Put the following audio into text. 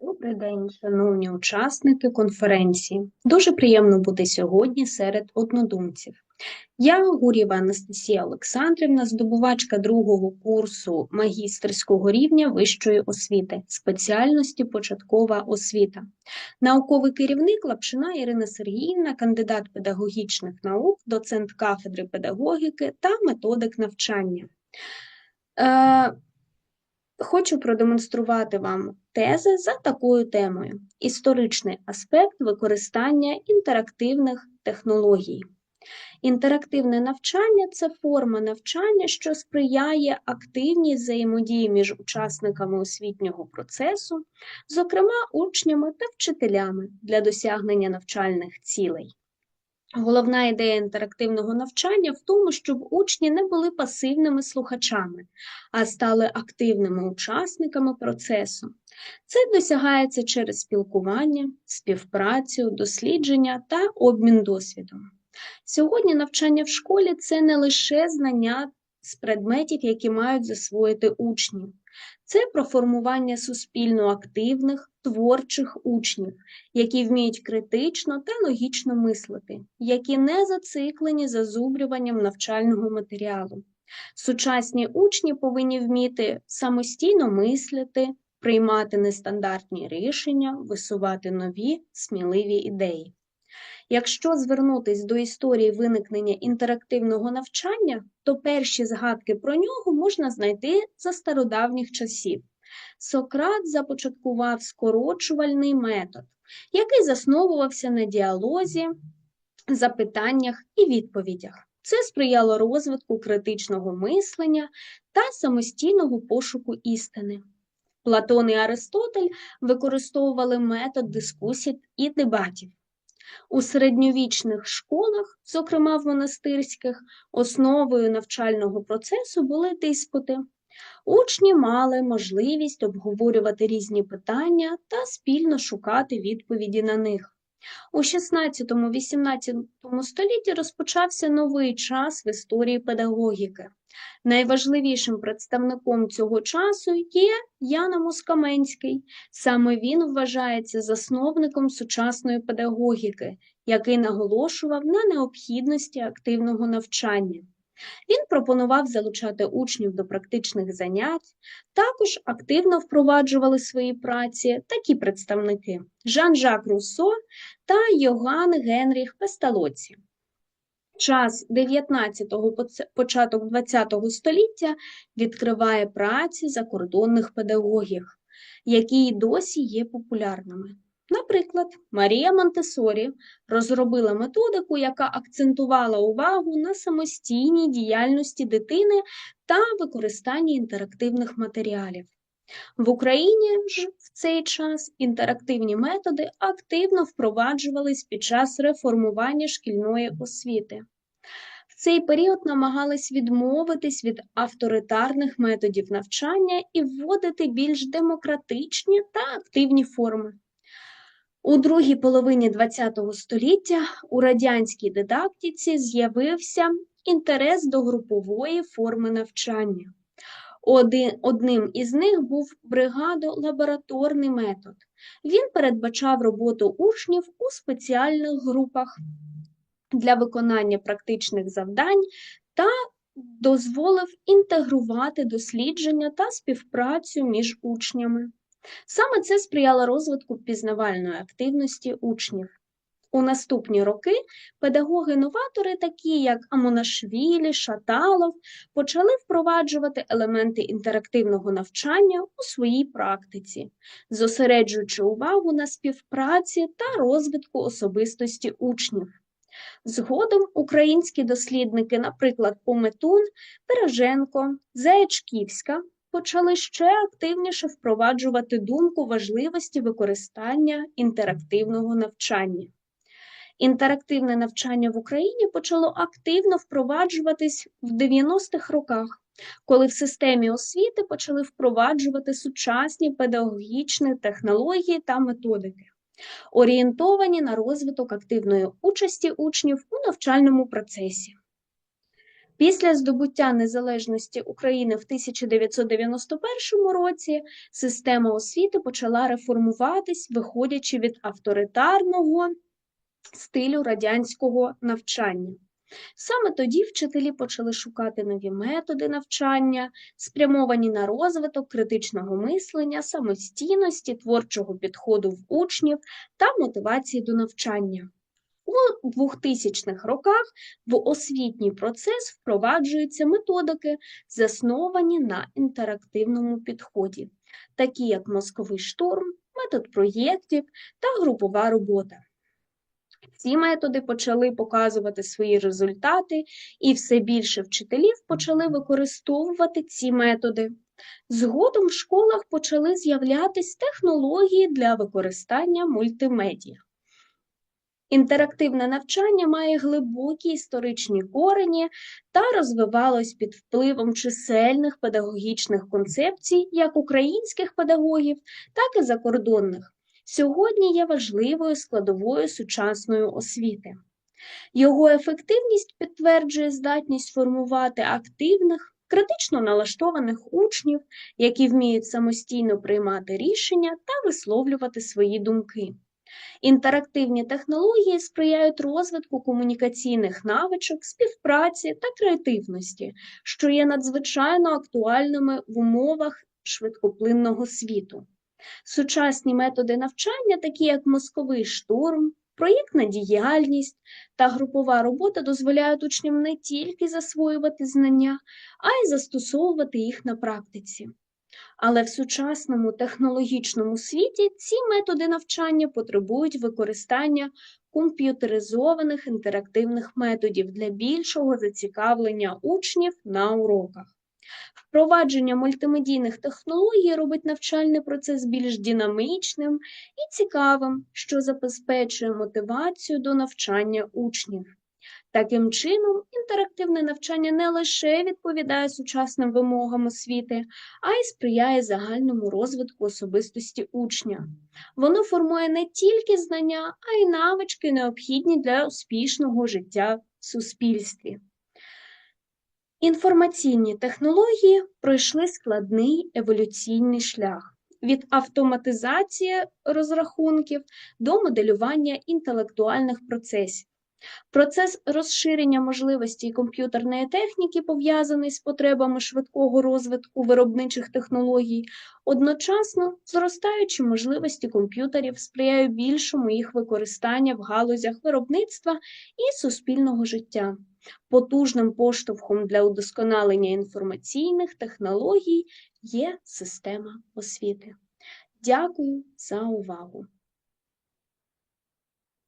Добрий день, шановні учасники конференції. Дуже приємно бути сьогодні серед однодумців. Я Гурєва Анастасія Олександрівна, здобувачка другого курсу магістерського рівня вищої освіти, спеціальності початкова освіта. Науковий керівник Лапшина Ірина Сергіївна, кандидат педагогічних наук, доцент кафедри педагогіки та методик навчання. Е, Хочу продемонструвати вам тези за такою темою: історичний аспект використання інтерактивних технологій. Інтерактивне навчання це форма навчання, що сприяє активній взаємодії між учасниками освітнього процесу, зокрема учнями та вчителями для досягнення навчальних цілей. Головна ідея інтерактивного навчання в тому, щоб учні не були пасивними слухачами, а стали активними учасниками процесу. Це досягається через спілкування, співпрацю, дослідження та обмін досвідом. Сьогодні навчання в школі це не лише знання з предметів, які мають засвоїти учні. Це про формування суспільно активних, творчих учнів, які вміють критично та логічно мислити, які не зациклені зазубрюванням навчального матеріалу. Сучасні учні повинні вміти самостійно мислити, приймати нестандартні рішення, висувати нові сміливі ідеї. Якщо звернутись до історії виникнення інтерактивного навчання, то перші згадки про нього можна знайти за стародавніх часів. Сократ започаткував скорочувальний метод, який засновувався на діалозі, запитаннях і відповідях. Це сприяло розвитку критичного мислення та самостійного пошуку істини. Платон і Аристотель використовували метод дискусій і дебатів. У середньовічних школах, зокрема в монастирських, основою навчального процесу були диспути. Учні мали можливість обговорювати різні питання та спільно шукати відповіді на них. У 16-18 столітті розпочався новий час в історії педагогіки. Найважливішим представником цього часу є Яна Москаменський. Саме він вважається засновником сучасної педагогіки, який наголошував на необхідності активного навчання. Він пропонував залучати учнів до практичних занять, також активно впроваджували свої праці такі представники Жан-Жак Руссо та Йоган Генріх Песталоці. Час 19-го початок 20-го століття відкриває праці закордонних педагогів, які й досі є популярними. Наприклад, Марія Монтесорі розробила методику, яка акцентувала увагу на самостійній діяльності дитини та використанні інтерактивних матеріалів. В Україні ж в цей час інтерактивні методи активно впроваджувались під час реформування шкільної освіти. В цей період намагались відмовитись від авторитарних методів навчання і вводити більш демократичні та активні форми. У другій половині ХХ століття у радянській дидактиці з'явився інтерес до групової форми навчання. Одним із них був бригадо-лабораторний метод. Він передбачав роботу учнів у спеціальних групах для виконання практичних завдань та дозволив інтегрувати дослідження та співпрацю між учнями. Саме це сприяло розвитку пізнавальної активності учнів. У наступні роки педагоги-новатори, такі як Амонашвілі, Шаталов, почали впроваджувати елементи інтерактивного навчання у своїй практиці, зосереджуючи увагу на співпраці та розвитку особистості учнів. Згодом українські дослідники, наприклад, Пометун, Пироженко, Заячківська, почали ще активніше впроваджувати думку важливості використання інтерактивного навчання. Інтерактивне навчання в Україні почало активно впроваджуватись в 90-х роках, коли в системі освіти почали впроваджувати сучасні педагогічні технології та методики, орієнтовані на розвиток активної участі учнів у навчальному процесі. Після здобуття незалежності України в 1991 році система освіти почала реформуватись, виходячи від авторитарного стилю радянського навчання. Саме тоді вчителі почали шукати нові методи навчання, спрямовані на розвиток критичного мислення, самостійності, творчого підходу в учнів та мотивації до навчання. У 2000-х роках в освітній процес впроваджуються методики, засновані на інтерактивному підході, такі як мозковий штурм, метод проєктів та групова робота. Ці методи почали показувати свої результати, і все більше вчителів почали використовувати ці методи. Згодом в школах почали з'являтись технології для використання мультимедіа. Інтерактивне навчання має глибокі історичні корені та розвивалось під впливом чисельних педагогічних концепцій як українських педагогів, так і закордонних. Сьогодні є важливою складовою сучасної освіти. Його ефективність підтверджує здатність формувати активних, критично налаштованих учнів, які вміють самостійно приймати рішення та висловлювати свої думки. Інтерактивні технології сприяють розвитку комунікаційних навичок, співпраці та креативності, що є надзвичайно актуальними в умовах швидкоплинного світу. Сучасні методи навчання, такі як мозковий штурм, проєктна діяльність та групова робота дозволяють учням не тільки засвоювати знання, а й застосовувати їх на практиці. Але в сучасному технологічному світі ці методи навчання потребують використання комп'ютеризованих інтерактивних методів для більшого зацікавлення учнів на уроках. Впровадження мультимедійних технологій робить навчальний процес більш динамічним і цікавим, що забезпечує мотивацію до навчання учнів. Таким чином, інтерактивне навчання не лише відповідає сучасним вимогам освіти, а й сприяє загальному розвитку особистості учня. Воно формує не тільки знання, а й навички, необхідні для успішного життя в суспільстві. Інформаційні технології пройшли складний еволюційний шлях від автоматизації розрахунків до моделювання інтелектуальних процесів. Процес розширення можливостей комп'ютерної техніки, пов'язаний з потребами швидкого розвитку виробничих технологій, одночасно зростаючі можливості комп'ютерів сприяють більшому їх використання в галузях виробництва і суспільного життя. Потужним поштовхом для удосконалення інформаційних технологій є система освіти. Дякую за увагу!